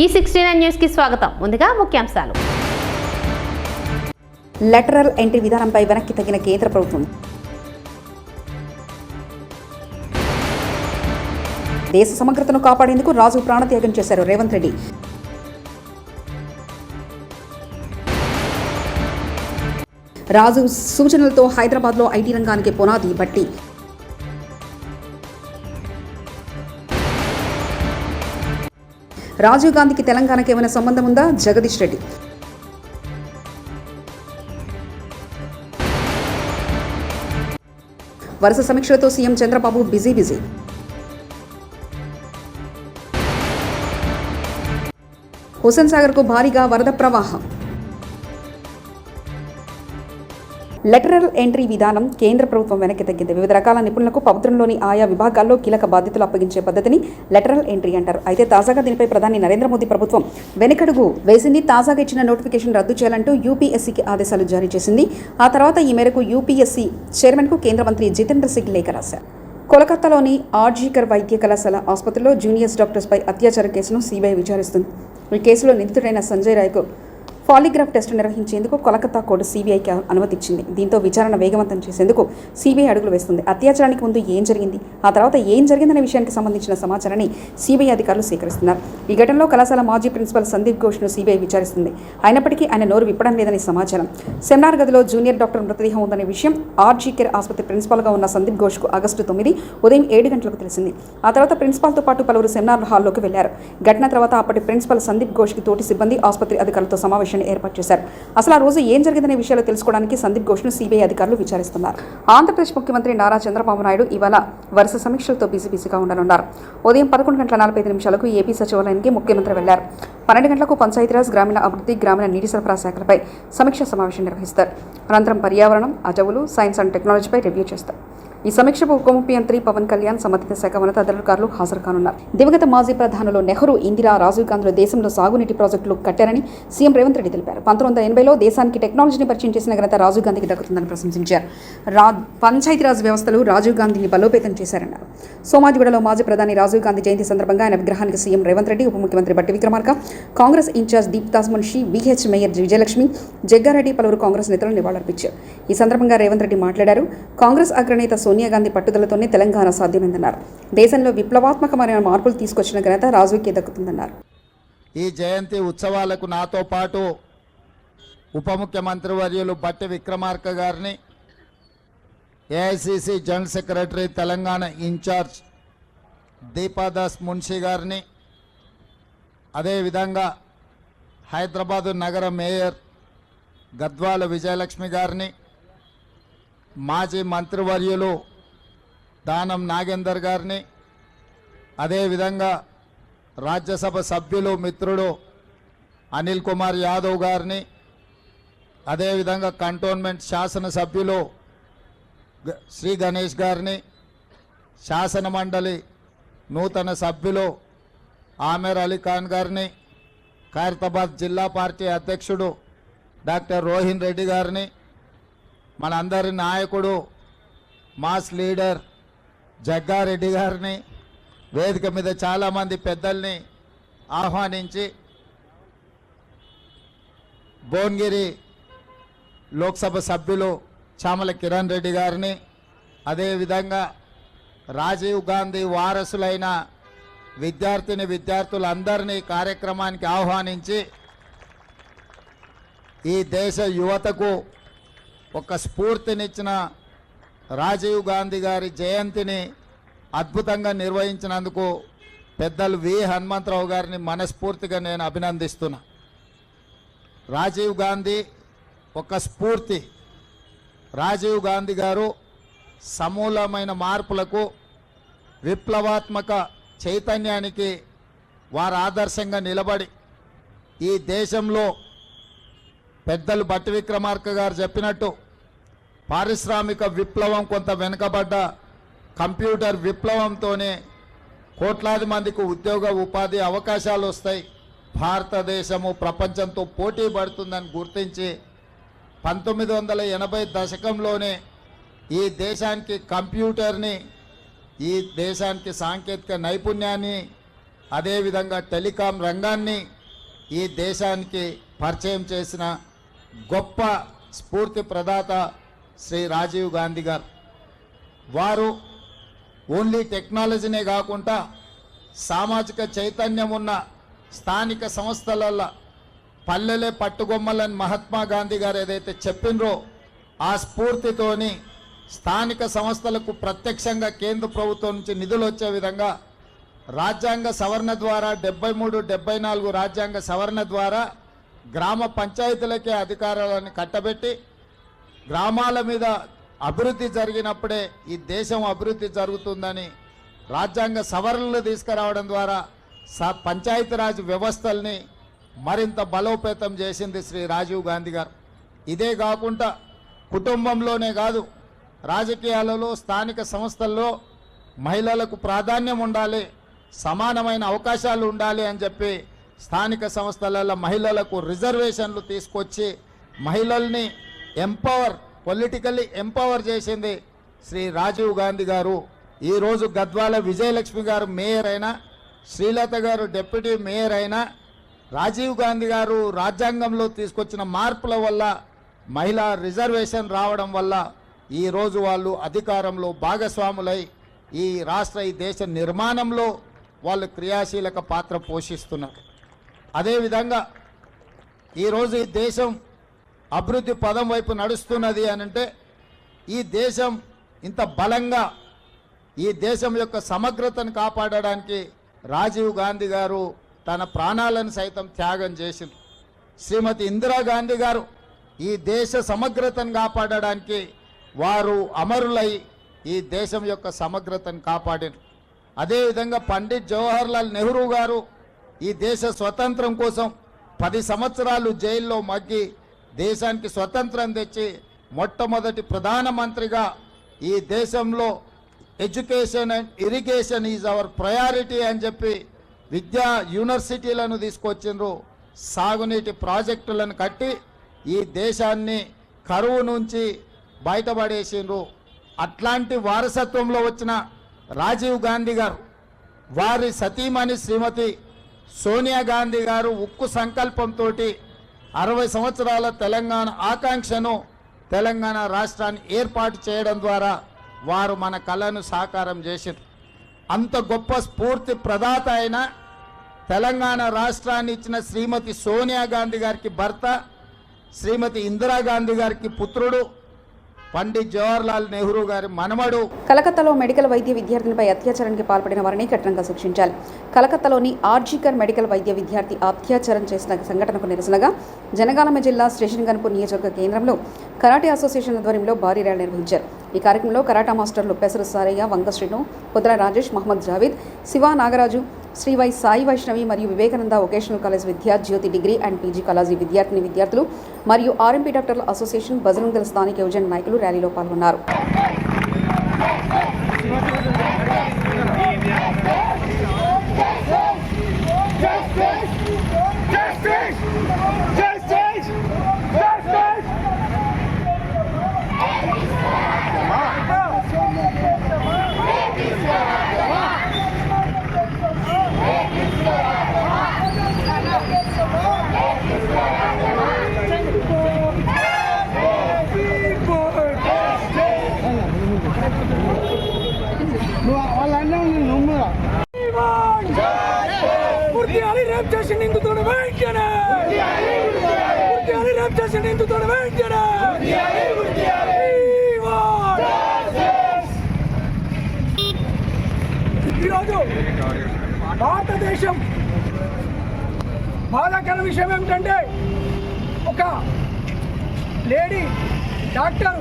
ఈ sixty nine న్యూస్కి స్వాగతం. ముందుగా ముఖ్యాంశాలు. లెటరల్ ఎంట్రీ విధానంపై వెనక్కి తగిన కేంద్ర ప్రభుత్వం. దేశ సమగ్రతను కాపాడేందుకు రాజు ప్రాణత్యాగం చేశారు రేవంత్ రెడ్డి. రాజు సూచనలతో హైదరాబాద్లో ఐటీ రంగానికి పునాది బట్టి రాజీవ్ గాంధీకి తెలంగాణకి ఏమైనా సంబంధం ఉందా? జగదీష్ రెడ్డి. వరుస సమీక్షలతో CM Chandrababu busy busy. Hussain సాగర్కు భారీగా వరద ప్రవాహం. లెటరల్ ఎంట్రీ విధానం కేంద్ర ప్రభుత్వం వెనక్కి తగ్గింది. వివిధ రకాల నిపుణులకు ప్రభుత్వంలోని ఆయా విభాగాల్లో కీలక బాధ్యతలు అప్పగించే పద్ధతిని లెటరల్ ఎంట్రీ అంటారు. అయితే తాజాగా దీనిపై ప్రధాని నరేంద్ర మోదీ ప్రభుత్వం వెనకడుగు వేసింది. తాజాగా ఇచ్చిన నోటిఫికేషన్ రద్దు చేయాలంటూ యూపీఎస్సీకి ఆదేశాలు జారీ చేసింది. ఆ తర్వాత ఈ మేరకు యూపీఎస్సీ చైర్మన్కు కేంద్ర మంత్రి జితేంద్ర సింగ్ లేఖ రాశారు. కోలకత్తాలోని ఆర్జీకర్ వైద్య కళాశాల ఆసుపత్రిలో జూనియర్స్ డాక్టర్స్పై అత్యాచార కేసును సీబీఐ విచారిస్తుంది. ఈ కేసులో నిందితుడైన సంజయ్ రాయ్కు పాలిగ్రాఫ్ టెస్ట్ నిర్వహించేందుకు కోలకత్తా కోర్టు సీబీఐకి అనుమతిచ్చింది. దీంతో విచారణ వేగవంతం చేసేందుకు సీబీఐ అడుగులు వేస్తుంది. అత్యాచారానికి ముందు ఏం జరిగింది? ఆ తర్వాత ఏం జరిగిందనే విషయానికి సంబంధించిన సమాచారాన్ని సీబీఐ అధికారులు సేకరిస్తున్నారు. ఈ ఘటనలో కళాశాల మాజీ ప్రిన్సిపల్ సందీప్ ఘోష్ను సీబీఐ విచారిస్తుంది. అయినప్పటికీ ఆయన నోరు విప్పడం లేదని సమాచారం. సెమినార్ గదిలో జూనియర్ డాక్టర్ మృతదేహం ఉందనే విషయం ఆర్జీ కేర్ ఆసుపత్రి ప్రిన్సిపాల్గా ఉన్న సందీప్ ఘోష్కు ఆగస్టు తొమ్మిది ఉదయం ఏడు గంటలకు తెలిసింది. ఆ తర్వాత ప్రిన్సిపాల్తో పాటు పలువురు సెమినార్ హాల్లోకి వెళ్ళారు. ఘటన తర్వాత అప్పటి ప్రిన్సిపల్ సందీప్ ఘోష్కి తోటి సిబ్బంది ఆసుపత్రి అధికారులతో సమావేశం కమిషన్ ఏర్పాటు చేశారు. అసలు ఆ రోజు ఏం జరిగిందనే విషయాలు తెలుసుకోవడానికి సందీప్ ఘోష్ను సిబిఐ అధికారులు విచారిస్తున్నారు. ఆంధ్రప్రదేశ్ ముఖ్యమంత్రి నారా చంద్రబాబు నాయుడు ఇవాళ వరుస సమీక్షలతో బిజీ బిజీగా ఉండనున్నారు. ఉదయం పదకొండు గంటల నలభై ఐదు నిమిషాలకు ఏపీ సచివాలయానికి ముఖ్యమంత్రి వెళ్ళారు. పన్నెండు గంటలకు పంచాయతీరాజ్ గ్రామీణ అభివృద్ధి గ్రామీణ నీటి సరఫరా శాఖలపై సమీక్ష సమావేశం నిర్వహిస్తారు. అనంతరం పర్యావరణం అటవులు సైన్స్ అండ్ టెక్నాలజీపై రివ్యూ చేస్తారు. ఈ సమీక్షకు ఉప ముఖ్యమంత్రి పవన్ కళ్యాణ్ సంబంధిత శాఖ ఉన్నతాధికారులు హాజరు కానున్నారు దివంగత మాజీ ప్రధానులు నెహ్రూ ఇందిరా రాజీవ్ గాంధీలు దేశంలో సాగునీటి ప్రాజెక్టులు కట్టారని సీఎం రేవంత్ రెడ్డి తెలిపారు. పంతొమ్మిది వందల ఎనభైలో దేశానికి టెక్నాలజీని పరిచయం చేసిన ఘనత రాజీవ్ గాంధీకి దక్కుతుందని ప్రశంసించారు. రా పంచాయతీరాజ్ వ్యవస్థలు రాజీవ్ గాంధీని బలోపేతం చేశారన్నారు. సోమాజిగూడలో మాజీ ప్రధాని రాజీవ్ గాంధీ జయంతి సందర్భంగా ఆయన విగ్రహానికి సీఎం రేవంత్ రెడ్డి ఉప ముఖ్యమంత్రి Bhatti Vikramarka Congress incharge Deepadas Munshi VH mayor Vijayalakshmi Jaggareddy పలువురు కాంగ్రెస్ నేతలు నివాళులర్పించారు. ఈ సందర్భంగా రేవంత్ రెడ్డి మాట్లాడారు. కాంగ్రెస్ అగ్రనేత సోనియా గాంధీ పట్టుదలతోనే తెలంగాణ సాధ్యమైందన్నారు. దేశంలో విప్లవాత్మకమైన మార్పులు తీసుకొచ్చిన ఘనత రాజుకే దక్కుతుందన్నారు. ఈ జయంతి ఉత్సవాలకు నాతో పాటు ఉప ముఖ్యమంత్రి వర్యులు బట్టి విక్రమార్క గారిని AICC general secretary Telangana incharge Deepadas Munshi గారిని అదేవిధంగా హైదరాబాదు నగర మేయర్ గద్వాల విజయలక్ష్మి గారిని మాజీ మంత్రివర్యులు దానం నాగేందర్ గారిని అదేవిధంగా రాజ్యసభ సభ్యులు మిత్రుడు అనిల్ కుమార్ యాదవ్ గారిని అదేవిధంగా కంటోన్మెంట్ శాసనసభ్యులు శ్రీ గణేష్ గారిని శాసన మండలి నూతన సభ్యులు ఆమెర్ అలీ ఖాన్ గారిని ఖైరతాబాద్ జిల్లా పార్టీ అధ్యక్షుడు డాక్టర్ రోహిన్ రెడ్డి గారిని మనందరి నాయకుడు మాస్ లీడర్ జగ్గారెడ్డి గారిని వేదిక మీద చాలామంది పెద్దల్ని ఆహ్వానించి భువనగిరి లోక్సభ సభ్యులు చామల కిరణ్ రెడ్డి గారిని అదేవిధంగా రాజీవ్ గాంధీ వారసులైన విద్యార్థిని విద్యార్థులందరినీ కార్యక్రమానికి ఆహ్వానించి ఈ దేశ యువతకు ఒక స్ఫూర్తినిచ్చిన రాజీవ్ గాంధీ గారి జయంతిని అద్భుతంగా నిర్వహించినందుకు పెద్దలు వి హనుమంతరావు గారిని మనస్ఫూర్తిగా నేను అభినందిస్తున్నా. రాజీవ్ గాంధీ ఒక స్ఫూర్తి. రాజీవ్ గాంధీ గారు సమూలమైన మార్పులకు విప్లవాత్మక చైతన్యానికి వారు ఆదర్శంగా నిలబడి ఈ దేశంలో పెద్దలు బట్టి విక్రమార్క గారు చెప్పినట్టు పారిశ్రామిక విప్లవం కొంత వెనుకబడ్డ కంప్యూటర్ విప్లవంతోనే కోట్లాది మందికి ఉద్యోగ ఉపాధి అవకాశాలు వస్తాయి. భారతదేశము ప్రపంచంతో పోటీ పడుతుందని గుర్తించి పంతొమ్మిది వందల ఎనభై దశకంలోనే ఈ దేశానికి కంప్యూటర్ని ఈ దేశానికి సాంకేతిక నైపుణ్యాన్ని అదేవిధంగా టెలికాం రంగాన్ని ఈ దేశానికి పరిచయం చేసిన గొప్ప స్ఫూర్తి ప్రదాత శ్రీ రాజీవ్ గాంధీ గారు. వారు ఓన్లీ టెక్నాలజీనే కాకుండా సామాజిక చైతన్యం ఉన్న స్థానిక సంస్థలలో పల్లెలే పట్టుగొమ్మలని మహాత్మా గాంధీ గారు ఏదైతే చెప్పినరో ఆ స్ఫూర్తితోని స్థానిక సంస్థలకు ప్రత్యక్షంగా కేంద్ర ప్రభుత్వం నుంచి నిధులు వచ్చే విధంగా రాజ్యాంగ సవరణ ద్వారా డెబ్బై మూడు డెబ్బై నాలుగు రాజ్యాంగ సవరణ ద్వారా గ్రామ పంచాయతీలకే అధికారాలను కట్టబెట్టి గ్రామాల మీద అభివృద్ధి జరిగినప్పుడే ఈ దేశం అభివృద్ధి జరుగుతుందని రాజ్యాంగ సవరణలు తీసుకురావడం ద్వారా స పంచాయతీరాజ్ వ్యవస్థల్ని మరింత బలోపేతం చేసింది శ్రీ రాజీవ్ గాంధీ గారు. ఇదే కాకుండా కుటుంబంలోనే కాదు రాజకీయాలలో స్థానిక సంస్థల్లో మహిళలకు ప్రాధాన్యం ఉండాలి సమానమైన అవకాశాలు ఉండాలి అని చెప్పి స్థానిక సంస్థలలో మహిళలకు రిజర్వేషన్లు తీసుకొచ్చి మహిళల్ని ఎంపవర్ పొలిటికల్లీ ఎంపవర్ చేసింది శ్రీ రాజీవ్ గాంధీ గారు. ఈరోజు గద్వాల విజయలక్ష్మి గారు మేయర్ అయినా శ్రీలత గారు డిప్యూటీ మేయర్ అయినా రాజీవ్ గాంధీ గారు రాజ్యాంగంలో తీసుకొచ్చిన మార్పుల వల్ల మహిళా రిజర్వేషన్ రావడం వల్ల ఈరోజు వాళ్ళు అధికారంలో భాగస్వాములై ఈ రాష్ట్ర ఈ దేశ నిర్మాణంలో వాళ్ళు క్రియాశీలక పాత్ర పోషిస్తున్నారు. అదేవిధంగా ఈరోజు ఈ దేశం అభివృద్ధి పదం వైపు నడుస్తున్నది అని అంటే ఈ దేశం ఇంత బలంగా ఈ దేశం యొక్క సమగ్రతను కాపాడడానికి రాజీవ్ గాంధీ గారు తన ప్రాణాలను సైతం త్యాగం చేసింది శ్రీమతి ఇందిరాగాంధీ గారు ఈ దేశ సమగ్రతను కాపాడడానికి వారు అమరులై ఈ దేశం యొక్క సమగ్రతను కాపాడారు. అదేవిధంగా పండిత్ జవహర్లాల్ నెహ్రూ గారు ఈ దేశ స్వతంత్రం కోసం పది సంవత్సరాలు జైల్లో మగ్గి దేశానికి స్వతంత్రం తెచ్చి మొట్టమొదటి ప్రధానమంత్రిగా ఈ దేశంలో education and irrigation is our priority అని చెప్పి విద్యా యూనివర్సిటీలను తీసుకొచ్చిండ్రు. సాగునీటి ప్రాజెక్టులను కట్టి ఈ దేశాన్ని కరువు నుంచి బయటపడేసిండ్రు. అట్లాంటి వారసత్వంలో వచ్చిన రాజీవ్ గాంధీ గారు వారి సతీమణి శ్రీమతి సోనియా గాంధీ గారు ఉక్కు సంకల్పంతో అరవై సంవత్సరాల తెలంగాణ ఆకాంక్షను తెలంగాణ రాష్ట్రాన్ని ఏర్పాటు చేయడం ద్వారా వారు మన కళను సాకారం చేశారు అంత గొప్ప స్ఫూర్తి ప్రదాత అయిన తెలంగాణ రాష్ట్రాన్ని ఇచ్చిన శ్రీమతి సోనియా గాంధీ గారికి భర్త శ్రీమతి ఇందిరాగాంధీ గారికి పుత్రుడు పండిత్ జవహర్లాల్ నెహ్రూ గారి మనమడు. కలకత్తాలో మెడికల్ వైద్య విద్యార్థులపై అత్యాచారానికి పాల్పడిన వారిని కఠినంగా శిక్షించాలి. కలకత్తాలోని ఆర్జీకర్ మెడికల్ వైద్య విద్యార్థి అత్యాచారం చేసిన సంఘటనకు నిరసనగా జనగామ జిల్లా స్టేషన్ గన్పూర్ నియోజకవర్గ కేంద్రంలో కరాటే అసోసియేషన్ ఆధ్వర్యంలో భారీ ర్యాలీ నిర్వహించారు. ఈ కార్యక్రమంలో కరాటా మాస్టర్లు పెసరు సారయ్య వంగ శ్రీను పొద్దుల రాజేష్ మహమ్మద్ జావేద్ శివ నాగరాజు శ్రీ వై సాయి వైష్ణవి మరియు Vivekananda vocational college Vidya Jyothi degree and PG college విద్యార్థిని విద్యార్థులు మరియు ఆర్ఎంపీ డాక్టర్ల అసోసియేషన్ బజరంగ దళ స్థానిక యువజన నాయకులు ర్యాలీలో పాల్గొన్నారు. పూర్తి అని రేప్ వెంటనే ఈరోజు భారతదేశం బాధాకర విషయం ఏమిటంటే ఒక లేడీ డాక్టర్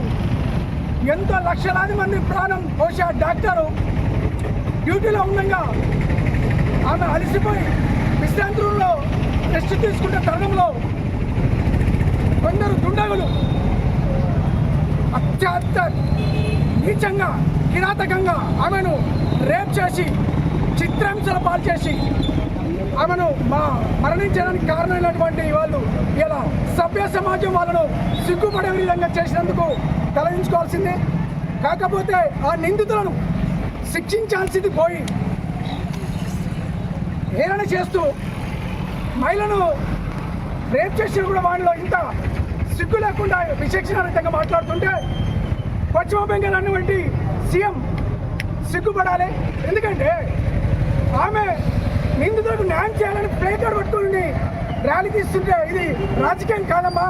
ఎంతో లక్షలాది మంది ప్రాణం పోసే డాక్టరు డ్యూటీలో ఉండగా ఆమె అలసిపోయి విశ్రాంతుల్లో రెస్ట్ తీసుకునే తరుణంలో అందరూ దుండగులు. అత్యంత నీచంగా కిరాతకంగా ఆమెను రేప్ చేసి చిత్రాంశాల పాలు చేసి ఆమెను మా మరణించడానికి కారణమైనటువంటి వాళ్ళు ఇలా సభ్య సమాజం వాళ్ళను సిగ్గుపడే విధంగా చేసినందుకు తలదించుకోవాల్సిందే కాకపోతే ఆ నిందితులను శిక్షించాల్సింది పోయి హేళన చేస్తూ మహిళను రేప్ చేసిన కూడా వాళ్ళు ఇంత సిగ్గు లేకుండా విచక్షణారహితంగా మాట్లాడుతుంటే పశ్చిమ బెంగాల్ అన్నటువంటి సీఎం సిగ్గుపడాలి. ఎందుకంటే ఆమె నిందితులకు న్యాయం చేయాలని ప్లే కార్డ్ పట్టుకుని ర్యాలీ తీస్తుంటే ఇది రాజకీయం కాదమ్మా.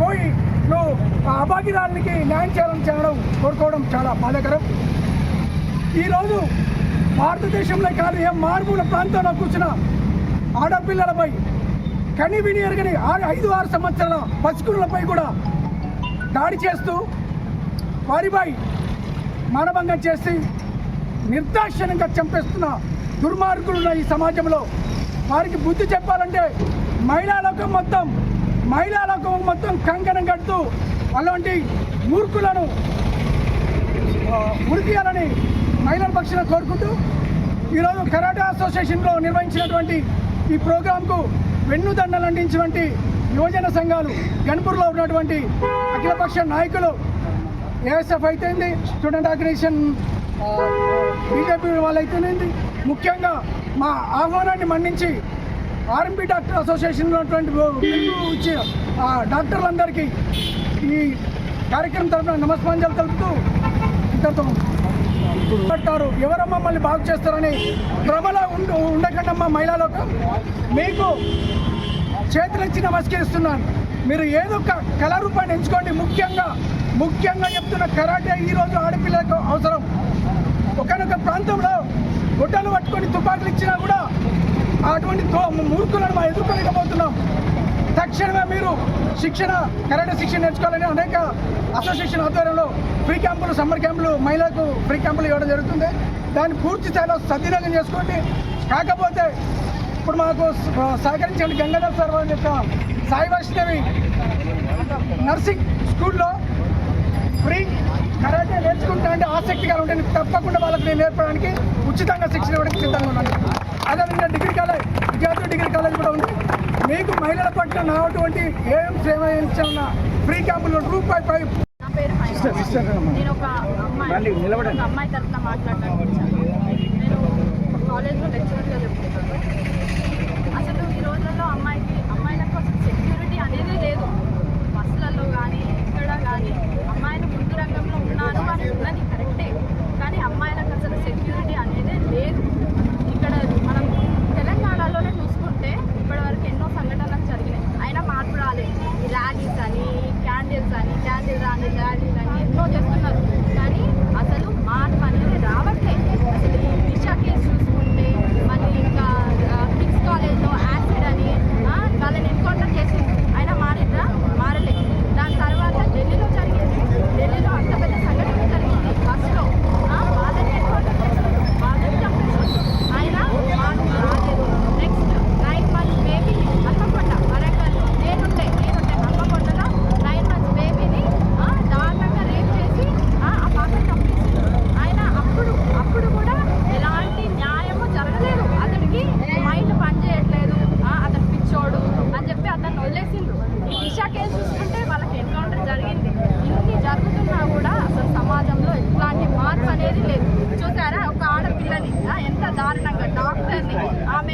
పోయి నువ్వు ఆ అభాగ్యరాలకి న్యాయం చేయాలని చేయడం కోరుకోవడం చాలా బాధాకరం. ఈరోజు భారతదేశంలో కాదు ఏ మారుమూల ప్రాంతంలో కూర్చున్న ఆడపిల్లలపై కని విని ఎరగని ఆరు ఐదు ఆరు సంవత్సరాల పసుకులపై కూడా దాడి చేస్తూ వారిపై మానభంగం చేసి నిర్దాక్షిణ్యంగా చంపేస్తున్న దుర్మార్గులున్న ఈ సమాజంలో వారికి బుద్ధి చెప్పాలంటే మహిళా లోకం మొత్తం మహిళా లోకం మొత్తం కంకణం కడుతూ అలాంటి మూర్ఖులను ఆ, ఉరితీయాలని మహిళల పక్షాన కోరుకుంటూ ఈరోజు కరాటే అసోసియేషన్లో నిర్వహించినటువంటి ఈ ప్రోగ్రాంకు వెన్నుదండలు అందించినటువంటి యువజన సంఘాలు గణపూర్లో ఉన్నటువంటి అఖిలపక్ష నాయకులు. ఏఎస్ఎఫ్ అయితేంది స్టూడెంట్ ఆర్గనైజేషన్ బీజేపీ వాళ్ళు అయితేనేంది ముఖ్యంగా మా ఆహ్వానాన్ని మన్నించి ఆర్ఎంపీ డాక్టర్ అసోసియేషన్ ఉన్నటువంటి పిలుపు ఇచ్చి డాక్టర్లందరికీ ఈ కార్యక్రమం తరఫున నమస్కారాలు తెలుపుతూ ఇద్దరితో అంటారు ఎవరు మమ్మల్ని బాగు చేస్తారని భ్రమలో ఉండు ఉండకండమ్మా మహిళలోకం మీకు చేతులెచ్చి నమస్కరిస్తున్నాను మీరు ఏదో ఒక కళారూపాన్ని ఎంచుకోండి. ముఖ్యంగా ముఖ్యంగా చెప్తున్న కరాటే ఈరోజు ఆడపిల్లలకు అవసరం. ఒకనొక ప్రాంతంలో గుడ్డలు పట్టుకొని తుపాకులు ఇచ్చినా కూడా అటువంటి మూర్ఖులను మనం ఎదుర్కోలేకపోతున్నాం. తక్షణమే మీరు శిక్షణ కరాటే శిక్షణ నేర్చుకోవాలని అనేక అసోసియేషన్ ఆధ్వర్యంలో ఫ్రీ క్యాంపులు సమ్మర్ క్యాంపులు మహిళలకు ఫ్రీ క్యాంపులు ఇవ్వడం జరుగుతుంది. దాన్ని పూర్తి స్థాయిలో సద్వినియోగం చేసుకోండి కాకపోతే ఇప్పుడు మాకు సహకరించండి గంగాధర్ సార్ వారి యొక్క సాయి వైష్ణవి నర్సింగ్ స్కూల్లో ఫ్రీ కరాటే నేర్చుకుంటా అంటే ఆసక్తిగా ఉంటే తప్పకుండా వాళ్ళకి నేను నేర్పడానికి ఉచితంగా శిక్షణ ఇవ్వడానికి సిద్ధంగా ఉన్నాను. అదేవిధంగా డిగ్రీ కాలేజ్ విద్యార్థులు డిగ్రీ కాలేజ్ కూడా ఉంది. మీకు మహిళల పట్ల నాటువంటి ఏం సేవ చేయించిన ఫ్రీ క్యాంపులు రూపాయి పై. నేను ఒక అమ్మాయి ఒక అమ్మాయి తరఫున మాట్లాడడానికి నేను కాలేజ్లో లెక్చరర్గా చెప్తున్నాను. అసలు ఈ రోజుల్లో అమ్మాయికి అమ్మాయిలకు అసలు సెక్యూరిటీ అనేది లేదు. బస్సులలో కానీ ఎక్కడ కానీ అమ్మాయిలు ముందు రంగంలో ఉన్నారు అని ఉన్నది కరెక్టే కానీ అమ్మాయిలకు అసలు సెక్యూరిటీ అనేది లేదు ఇక్కడ మనం తెలంగాణలోనే చూసుకుంటే ఇప్పటివరకు ఎన్నో సంఘటనలు జరిగినాయి అయినా మార్పు రాలేదు ఈ ర్యాలీస్ అని క్యాండిల్స్ అని క్యాండిల్ రాని ర్యాలీస్ అని ఎన్నో చేస్తున్నారు. కానీ అసలు మార్పు అనేది రావట్లేదు అసలు ఈ దిశ కేసు చూసుకుంటే మళ్ళీ ఇంకా కిడ్స్ కాలేజ్లో యాసిడ్ అని ఆ, వాళ్ళని ఎన్కౌంటర్ చేసింది అయినా మారిందా మారలేదు దాని తర్వాత ఢిల్లీలో జరిగింది ఢిల్లీలో అంత పెద్ద సంఘటన జరిగింది బస్సులో ఆ, వాళ్ళని ఎన్కౌంటర్ చేసింది వాళ్ళని చంపేసింది అయినా మార్పు రాలేదు నెక్స్ట్ నైన్ మంత్స్ బేబీని హన్మకొండ వరంగల్ నేనుండే నేనుండే హన్మకొండలో నైన్ మంత్స్ బేబీని ఆ, దారుణంగా రేప్ చేసి ఆ ఆ పాపని చంపేసింది ఆయన అప్పుడు అప్పుడు కూడా ఎలాంటి న్యాయము జరగలేదు అతనికి మైండ్ పనిచేయట్లేదు ఆ, అతను పిచ్చోడు అని చెప్పి అతన్ని వదిలేసిండ్రు ఈ దిశ కేసు చూసుకుంటే వాళ్ళకి ఎన్కౌంటర్ జరిగింది ఇన్ని జరుగుతున్నా కూడా అసలు సమాజంలో ఎట్లాంటి మార్పు అనేది లేదు చూసారా ఒక ఆడపిల్లని ఆ, ఎంత దారుణంగా డాక్టర్ని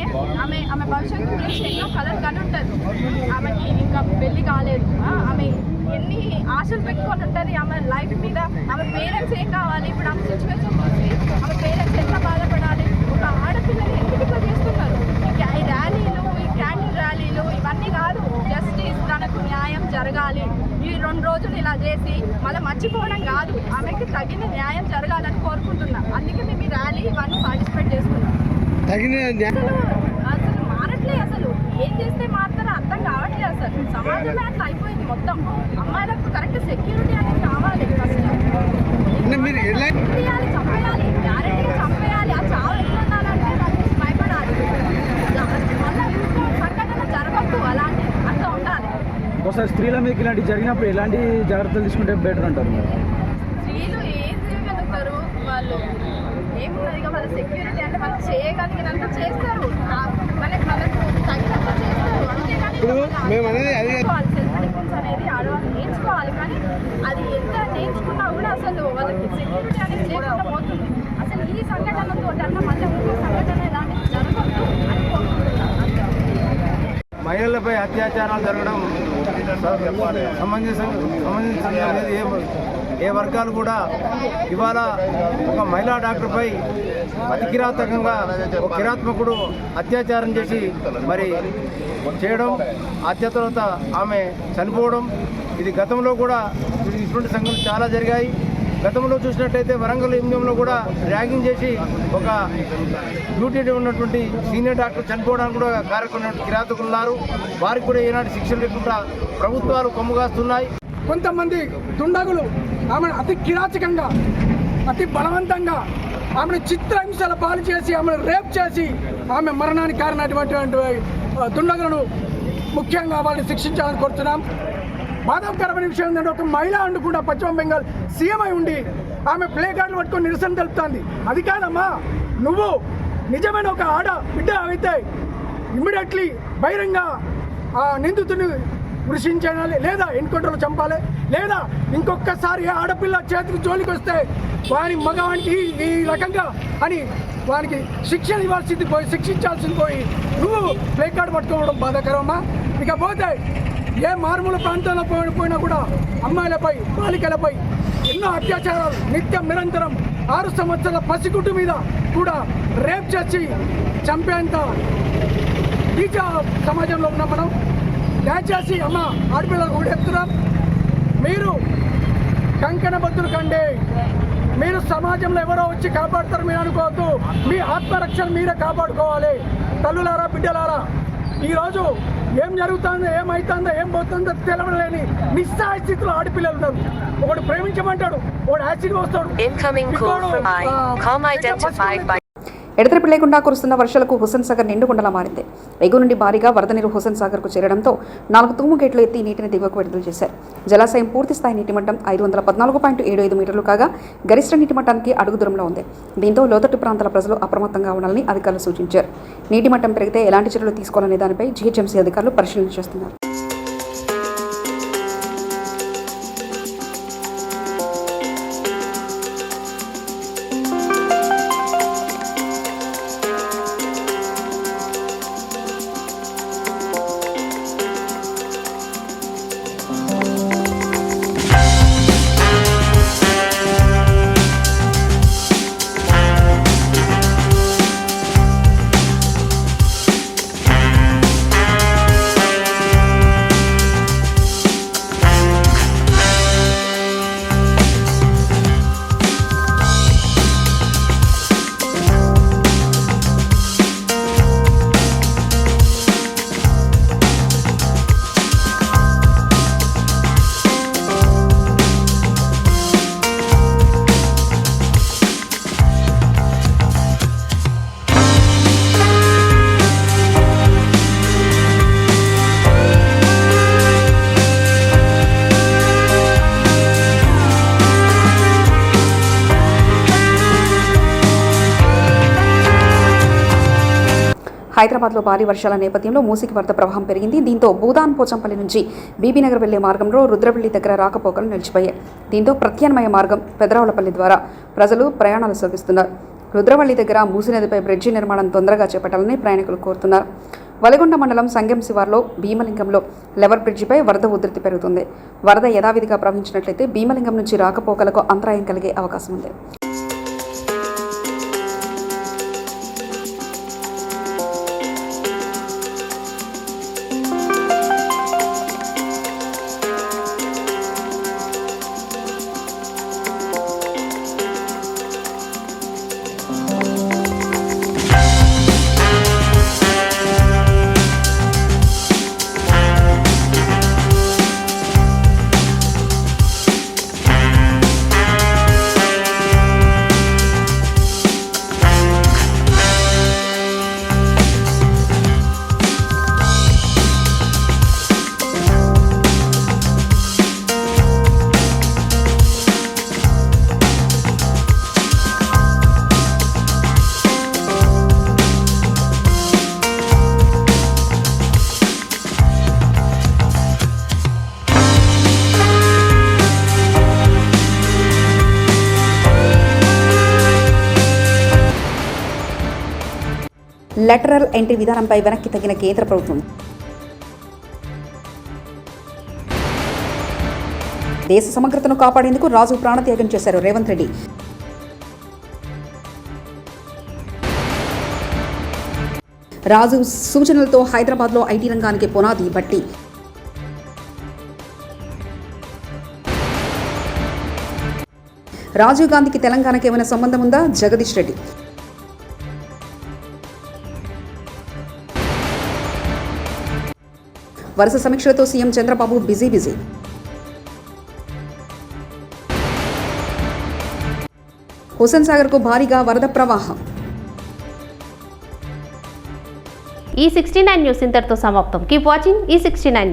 ఆమె ఆమె ఆమె భవిష్యత్తు గురించి ఎన్నో కలర్ కని ఉంటుంది. ఆమెకి ఇంకా పెళ్ళి కాలేదు. ఆమె ఎన్ని ఆశలు పెట్టుకొని ఉంటుంది. ఆమె లైఫ్ మీద ఆమె పేరెంట్స్ ఏం కావాలి? ఇప్పుడు ఆమె సిచ్యువేషన్ చూసి ఆమె పేరెంట్స్ ఎంత బాధపడాలి? ఒక ఆడపిల్లని ఎందుకు ఇట్లా చేస్తున్నారు? ఈ ఈ ర్యాలీలు ఈ క్యాండిల్ ర్యాలీలు ఇవన్నీ కాదు. జస్టిస్ తనకు న్యాయం జరగాలి. ఈ రెండు రోజులు ఇలా చేసి మళ్ళీ మర్చిపోవడం కాదు. ఆమెకి తగిన న్యాయం జరగాలని కోరుకుంటున్నా. అందుకే మేము ఈ ర్యాలీ ఇవన్నీ పార్టిసిపేట్ చేస్తున్నాం. అసలు అసలు మారట్లే అసలు. ఏం చేస్తే మారుతారో అర్థం కావట్లేదు అసలు. అట్లా అయిపోయింది మొత్తం. అమ్మాయిలకు కరెక్ట్ సెక్యూరిటీ అనేది కావాలి చంపేయాలి? చంపేయాలి? ఆ చావు ఎట్లా ఉండాలంటే దాని గురించి భయపడాలి. మళ్ళీ ఇంకో సంఘటన జరగద్దు. అలాంటి అట్లా ఉండాలి. ఒకసారి స్త్రీల మీదకి ఇలాంటి జరిగినప్పుడు ఎలాంటి జాగ్రత్తలు తీసుకుంటే బెటర్ అంటారు? స్త్రీలు ఏం చేయగలుగుతారు వాళ్ళు ఏమున్నది ఇక? వాళ్ళ సెక్యూరిటీ చేయగలిగినంత చేస్తారు. తగినంత చేస్తారు. అంతేగాని అనేది డిఫెన్స్ ఆడవాళ్ళు నేర్చుకోవాలి. కానీ అది ఎంత నేర్చుకున్నా కూడా అసలు వాళ్ళకి సెక్యూరిటీ అనేది లేకుండా పోతుంది. అసలు ఈ సంఘటనతో అన్న మళ్ళీ ఇంకో సంఘటన జరగదు మహిళలపై అత్యాచారాలు జరగడం లేదు ఏ ఏ వర్గాలు కూడా ఇవాళ ఒక మహిళా డాక్టర్పై అతికిరాతకంగా ఒక కిరాత్మకుడు అత్యాచారం చేసి మరి చేయడం హత్య తర్వాత ఆమె చనిపోవడం ఇది గతంలో కూడా ఇటువంటి సంఘటనలు చాలా జరిగాయి. గతంలో చూసినట్టయితే వరంగల్ యూనియంలో కూడా ర్యాగింగ్ చేసి ఒక డ్యూటీ ఉన్నటువంటి సీనియర్ డాక్టర్ చనిపోవడానికి కూడా కార్యక్రమం కిరాతకులు ఉన్నారు. వారికి కూడా ఏనాటి శిక్షలు లేకుండా ప్రభుత్వాలు కొమ్ముగాస్తున్నాయి కొంతమంది దుండగులు ఆమెను అతి కిరాచకంగా అతి బలవంతంగా ఆమెను చిత్రహింసల పాలు చేసి ఆమెను రేప్ చేసి ఆమె మరణానికి కారణమైనటువంటి దుండగులను ముఖ్యంగా వాళ్ళని శిక్షించాలని కోరుతున్నాం. బాధాకరమైన విషయం ఏంటంటే ఒక మహిళ అనుకుండా పశ్చిమ బెంగాల్ సీఎం అయి ఉండి ఆమె ప్లే కార్డులు పట్టుకొని నిరసన తెలుపుతోంది. అది కాదమ్మా నువ్వు నిజమైన ఒక ఆడ బిడ్డ అయితే ఇమ్మీడియట్లీ బహిరంగ ఆ నిందితుని కృషించాలి లేదా ఎన్కౌంటర్లో చంపాలి. లేదా ఇంకొకసారి ఆడపిల్ల చేతికి జోలికి వస్తే వాని మగవానికి ఈ రకంగా అని వానికి శిక్షణ ఇవ్వాల్సింది పోయి శిక్షించాల్సింది పోయి నువ్వు ప్లే కార్డు పట్టుకోవడం బాధాకరమా ఇకపోతే ఏ మారుమూల ప్రాంతంలో పోయినా కూడా అమ్మాయిలపై బాలికలపై ఎన్నో అత్యాచారాలు నిత్యం నిరంతరం ఆరు సంవత్సరాల పసిగుట్టు మీద కూడా రేప్ చేసి చంపేంత నీచ సమాజంలో ఉన్నాం మనం. దయచేసి అమ్మ ఆడపిల్లలకు కూడా చెప్తున్నాం. మీరు కంకణ బద్దులు కండి. మీరు సమాజంలో ఎవరో వచ్చి కాపాడతారు మీరు అనుకోవద్దు. మీ ఆత్మరక్షణ మీరే కాపాడుకోవాలి. తల్లులారా బిడ్డలారా ఈరోజు ఏం జరుగుతుందో ఏమవుతుందో ఏం పోతుందో తెలవలేని నిస్సహాయ స్థితిలో ఆడపిల్లలు ఉన్నారు. ఒకడు ప్రేమించమంటాడు ఒకడు యాసిడ్ వస్తాడు ఎడతెరిపి లేకుండా కురుస్తున్న వర్షాలకు హుసేన్ సాగర్ నిండుకుండలా మారింది. ఎగువ నుండి భారీగా వరద నీరు హుసేన్ సాగర్కు చేరడంతో నాలుగు తూము గేట్లు ఎత్తి నీటిని దిగువకు విడుదల చేశారు. జలాశయం పూర్తి స్థాయి నీటి మట్టం ఐదు వందల పద్నాలుగు పాయింట్ ఏడు ఐదు మీటర్లు కాగా గరిష్ట నీటి మట్టానికి అడుగు దూరంలో ఉంది. దీంతో లోతట్టు ప్రాంతాల ప్రజలు అప్రమత్తంగా ఉండాలని అధికారులు సూచించారు. నీటి మట్టం పెరిగితే ఎలాంటి చర్యలు తీసుకోవాలనే దానిపై జీహెచ్ఎంసీ అధికారులు పరిశీలన చేస్తున్నారు. హైదరాబాద్లో భారీ వర్షాల నేపథ్యంలో మూసికి వరద ప్రవాహం పెరిగింది. దీంతో భూదాన్ పోచంపల్లి నుంచి బీబీనగర్ వెళ్ళే మార్గంలో రుద్రవెల్లి దగ్గర రాకపోకలు నిలిచిపోయాయి. దీంతో ప్రత్యామ్నాయ మార్గం పెదరావులపల్లి ద్వారా ప్రజలు ప్రయాణాలు సాగిస్తున్నారు. రుద్రవల్లి దగ్గర మూసి నదిపై బ్రిడ్జి నిర్మాణం తొందరగా చేపట్టాలని ప్రయాణికులు కోరుతున్నారు. వలగొండ మండలం సంగం శివార్లో భీమలింగంలో లెవర్ బ్రిడ్జిపై వరద ఉధృతి పెరుగుతుంది. వరద యథావిధిగా ప్రవహించినట్లయితే భీమలింగం నుంచి రాకపోకలకు అంతరాయం కలిగే అవకాశం ఉంది. లెటరల్ ఎంట్రీ విధానంపై వెనక్కి తగిన కేంద్ర ప్రభుత్వం. దేశ సమగ్రతను కాపాడేందుకు రాజు ప్రాణత్యాగం చేశారు రేవంత్ రెడ్డి. రాజు సూచనలతో హైదరాబాద్లో ఐటీ రంగానికి పునాది బట్టి. రాజీవ్ గాంధీకి తెలంగాణకి ఏమైనా సంబంధం ఉందా? జగదీష్ రెడ్డి. వరుస సమీక్షలతో CM Chandrababu busy busy. Hussain సాగర్కు భారీగా వరద ప్రవాహం. ఈ సిక్స్టీ నైన్ న్యూస్ ఇంతటితో సమాప్తం. కీప్ వాచింగ్ ఈ సిక్స్టీ నైన్